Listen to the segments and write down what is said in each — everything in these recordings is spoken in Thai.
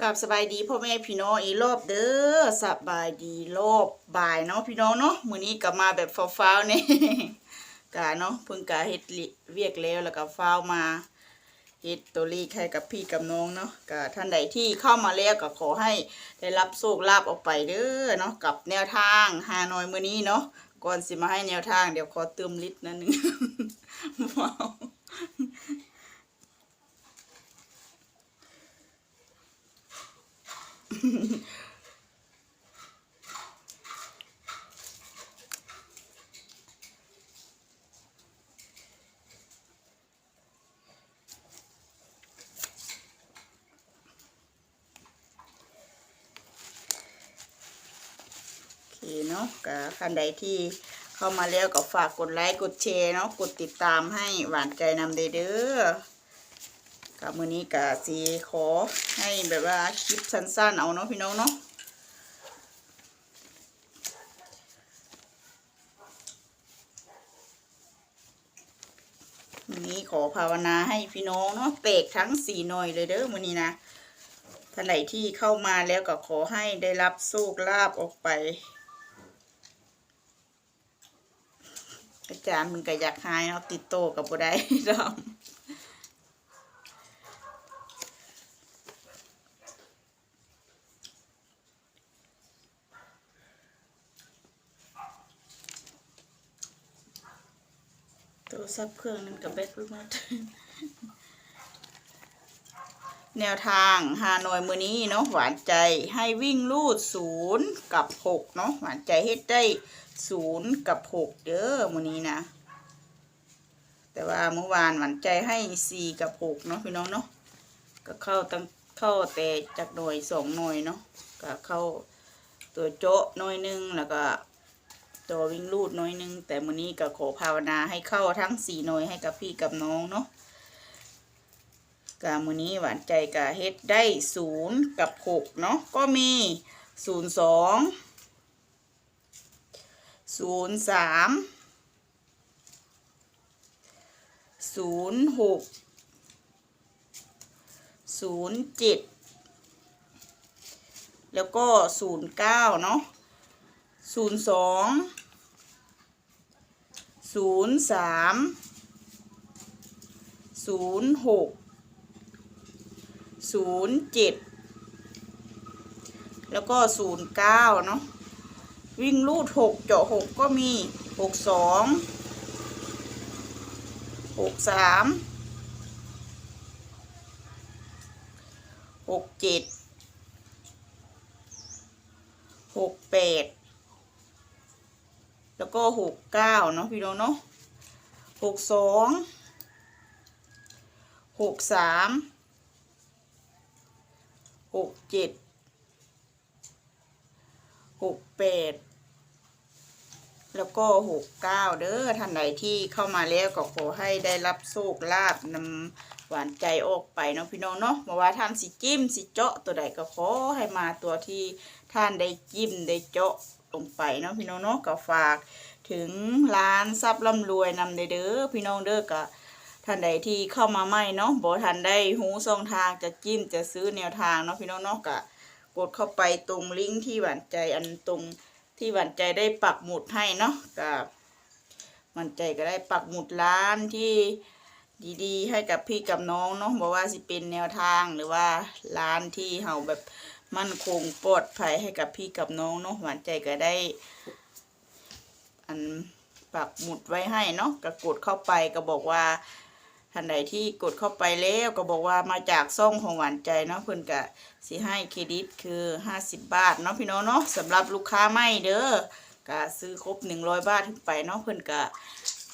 กับสบายดีพ่อแม่พี่น้องอีรอบเด้อสบายดีรอบบ่ายเนาะพี่น้องเนาะมื้อนี้ก็มาแบบฟ้าวๆนี่กะเนาะเพิ่งกะเฮ็ดลิเวียกแล้วแล้วก็ฟ้าวมาเฮ็ดตัวเลขให้กับพี่กับน้องเนาะกะท่านใดที่เข้ามาแล้วก็ขอให้ได้รับโชคลาภออกไปเด้อเนาะกับแนวทางฮานอยมื้อนี้เนาะก่อนสิมาให้แนวทางเดี๋ยวขอเติมลิตรนิดนึงว้าว โอเคเนาะก็คันใดที่เข้ามาแล้วก็ฝากกดไลค์ กดแชร์เนาะ กดติดตามให้หวานใจนำเด้อเด้อ กับมือนี้ก็สีขอให้แบบว่าคลิปสั้นๆเอาเนาะพี่น้องเนาะมือนี้ขอภาวนาให้พี่น้องเนาะเตกทั้งสี่หน่อยเลยเด้อมือนี้นะท่านไหนที่เข้ามาแล้วก็ขอให้ได้รับโชคลาภออกไป อาจารย์มันก็อยากหายเนาะติดโตกับบ่ได้ดอก รศัพท์เครื่องนั้นกับแบตรูมาแนวทางฮานอยมือนี้เนาะหวานใจให้วิ่งลูดศูนย์กับหกเนาะหวานใจเฮ็ดได้ศูนย์กับหกเด้อมือนี้นะ แต่ว่าเมื่อวานหวานใจให้สี่กับหกเนาะพี่น้องเนาะก็เข้าตั้งเข้าแต่จากหน่วยสองหน่วยเนาะก็เข้าตัวโจ๊ะหน่วยหนึ่งแล้วก็ ตัววิ่งลูดน่วยหนึ่งแต่มือนี้ก็ขอภาวนาให้เข้าทั้งสี่หน่วยให้กับพี่กับน้องเนาะกามือนี้หวานใจกะเฮ็ดได้ศูนย์กับหกเนาะก็มีศูนย์สองศูนย์สามศูนย์หกศูนย์เจ็ดแล้วก็ศูนย์เก้าเนาะศูนย์สอง ศูนย์สามศูนย์หกศูนย์เจ็ดแล้วก็ศูนย์เก้าเนาะวิ่งลูดหกเจาะหกก็มีหกสองหกสามหกเจ็ดหกแปด แล้วก็หกเก้าเนาะพี่น้องเนาะหกสองหกสามหกเจ็ดหกแปดแล้วก็หกเก้าเด้อท่านใดที่เข้ามาแล้วก็ขอให้ได้รับโชคลาภนำหวานใจออกไปเนาะพี่น้องเนาะมาว่าท่านสิจิ้มสิเจาะตัวใดก็ขอให้มาตัวที่ท่านได้จิ้มได้เจาะ ลงไปเนาะพี่น้องเนาะก็ฝากถึงร้านทรัพย์ร่ำรวยนำเด้อดพี่น้องเด้อก็ท่านใดที่เข้ามาใหม่เนาะบ่ทันได้หูช่องทางจะจิ้มจะซื้อแนวทางเนาะพี่น้องเนาะก็กดเข้าไปตรงลิงก์ที่หวานใจอันตรงที่หวานใจได้ปักหมุดให้เนาะก็หวานใจก็ได้ปักหมุดร้านที่ดีๆ ให้กับพี่กับน้องเนาะบอกว่าสิเป็นแนวทางหรือว่าร้านที่เฮาแบบ มั่นคงปลอดภัยให้กับพี่กับน้องเนาะหวานใจก็ได้ อันปักหมุดไว้ให้เนาะก็กดเข้าไปก็บอกว่าท่านใดที่กดเข้าไปแล้วก็บอกว่ามาจากซ่องของหวานใจเนาะเพิ่นก็สิให้เครดิตคือ 50 บาทเนาะพี่น้องเนาะสำหรับลูกค้าไม่เด้อก็ซื้อครบ 100 บาทขึ้นไปเนาะเพิ่นก็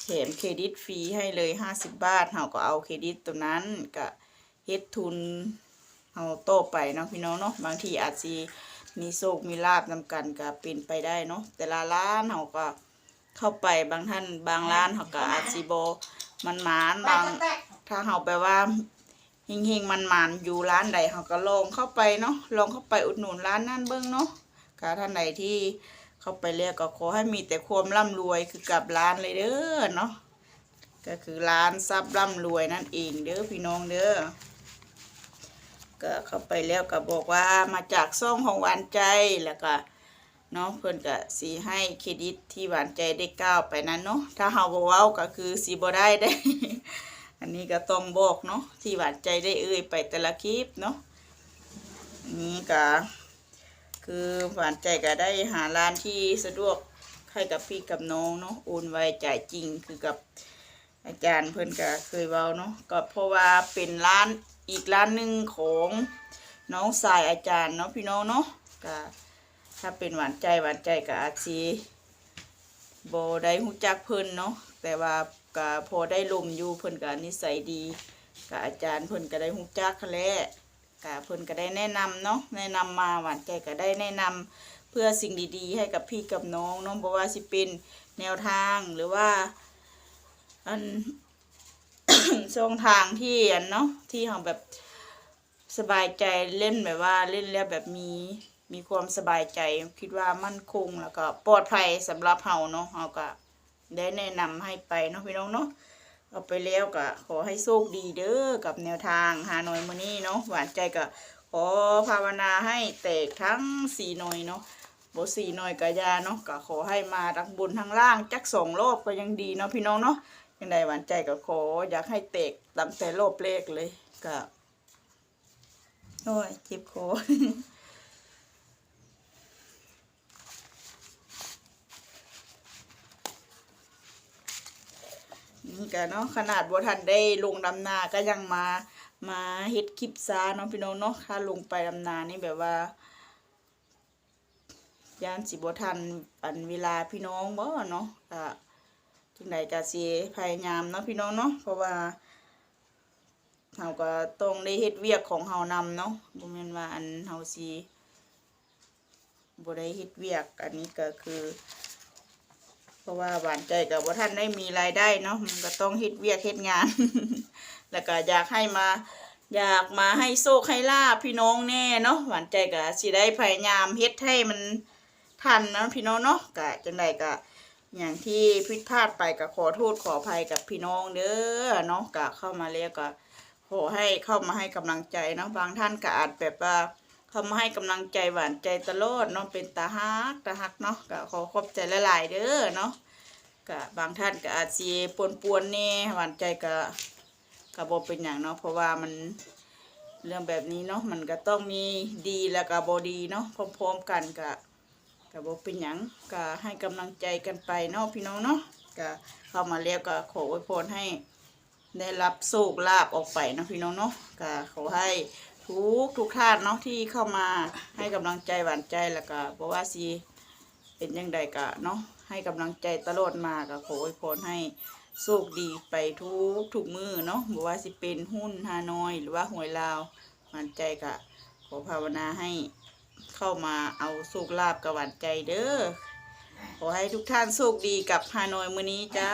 แถมเครดิตฟรีให้เลย 50 บาทเฮาก็เอาเครดิตตัวนั้นก็เฮ็ดทุน เฮาโต้ไปเนาะพี่น้องเนาะบางทีอาจสิมีโชคมีลาบนำกันก็เป็นไปได้เนาะแต่ละร้านเฮาก็เข้าไปบางท่านบางร้านเฮาก็อาจสิบ่มันหมานบางถ้าเขาแปลว่าเฮงๆมันมันอยู่ร้านใดเขาก็ลองเข้าไปเนาะลองเข้าไปอุดหนุนร้านนั่นเบิ้งเนาะก็ท่านใดที่เข้าไปเรียกก็ขอให้มีแต่ความร่ำรวยคือกับร้านเลยเด้อเนาะก็คือร้านทรัพย์ร่ำรวยนั่นเองเด้อพี่น้องเด้อ ก็เข้าไปแล้วก็บอกว่ามาจากซ่องของหวานใจแล้วก็เนาะเพิ่อนก็สีให้เครดิตที่หวานใจได้ก้าวไปนั้นเนาะถ้าเฮาบ่เว้าก็คือสิบ่ได้ได้ อันนี้ก็ต้องบอกเนาะที่หวานใจได้เอ่ยไปแต่ละคลิปเนาะนี้ก็คือหวานใจก็ได้หาร้านที่สะดวกให้กับพี่กับน้องเนาะโอนไวจ่ายจริงคือกับอาจารย์เพิ่อนก็เคยเว้าเนาะก็เพราะว่าเป็นร้าน อีกร้านหนึ่งของน้องสายอาจารย์เนาะพี่น้องเนาะก็ถ้าเป็นหวานใจหวานใจก็อาจสิบ่ได้ฮู้จักเพิ่นเนาะแต่ว่าก็พอได้ลมอยู่เพิ่นก็นิสัยดีก็อาจารย์เพิ่นก็ได้ฮู้จักขาแหละก็เพิ่นก็ได้แนะนำเนาะแนะนำมาหวานใจก็ได้แนะนำเพื่อสิ่งดีๆ ให้กับพี่กับน้องเนาะบ่ว่าสิเป็นแนวทางหรือว่าอัน ช่องทางที่อันเนาะที่เราแบบสบายใจเล่นแบบว่าเล่นแล้วแบบมีมีความสบายใจคิดว่ามั่นคงแล้วก็ปลอดภัยสำหรับเฮาเนาะเฮาก็ได้แนะนำให้ไปเนาะพี่น้องเนาะเอาไปแล้วก็ขอให้โชคดีเด้อกับแนวทางหาหน่อยมือนี้เนาะหวานใจก็ขอภาวนาให้แตกทั้งสี่หน่อยเนาะบสี่หน่อยก็อยาเนาะก็ขอให้มาทั้งบนทั้งล่างจักสองรอบก็ยังดีเนาะพี่น้องเนาะ ยังไงหวานใจก็ขออยากให้เตกตั้งแต่รอบแรกเลยก็โอ้ยจ็บคอนี่ก็เนาะขนาดบัทันได้ลงดำนาก็ยังมามาเฮ็ดคลิปซาเนาะพี่น้องเนาะถ้าลงไปดำนานี่แบบว่ายานสิบ่ทันอันเวลาพี่น้องบ่เนาะก็ จังใดก็สิพยายามเนาะพี่น้องเนาะเพราะว่าเฮาก็ต้องได้เฮ็ดเวียกของเฮานำเนาะบ่แม่นว่าอันเฮาสิบ่ได้เฮ็ดเวียกอันนี้ก็คือ เพราะว่าหวานใจกับว่าท่านได้มีรายได้เนาะมันก็ต้องเฮ็ดเวียกเฮ็ดงาน แล้วก็อยากให้มาอยากมาให้โชคให้ลาบพี่น้องแน่เนาะหวานใจก็สิได้พยายามเฮ็ดให้มันทันนะพี่น้องเนาะก็จังใดก็ อย่างที่ผิดพลาดไปก็ขอโทษขออภัยกับพี่น้องเด้อเนาะก็เข้ามาแล้วก็ขอให้เข้ามาให้กำลังใจเนาะบางท่านก็อาจแบบว่าเข้ามาให้กำลังใจหวานใจตลอดเนาะเป็นตาฮักตาฮักเนาะก็ขอขอบใจหลายๆเด้อเนาะก็บางท่านก็อาจสิปนปวนๆแน่หวานใจก็ก็บ่เป็นอย่างเนาะเพราะว่ามันเรื่องแบบนี้เนาะมันก็ต้องมีดีแล้วก็บ่ดีเนาะพร้อมๆกันก็ ก็บอกเป็นหยังก็ให้กำลังใจกันไปเนาะพี่น้องเนาะก็เข้ามาแล้วก็ขออวยพรให้ได้รับโชคลาภออกไปเนาะพี่น้องเนาะก็ขอให้ทุกทุกท่านเนาะที่เข้ามาให้กำลังใจหวานใจแล้วก็บอกว่าสิเป็นยังไงก็เนาะให้กำลังใจตลอดมาก็ขออวยพรให้โชคดีไปทุกทุกมือเนาะบอกว่าสิเป็นหุ้นฮานอย หรือว่าหวยลาวหวานใจก็ขอภาวนาให้ เข้ามาเอาสุขลาบกับหวานใจเด้อขอให้ทุกท่านโชคดีกับฮานอยมื้อนี้จ้า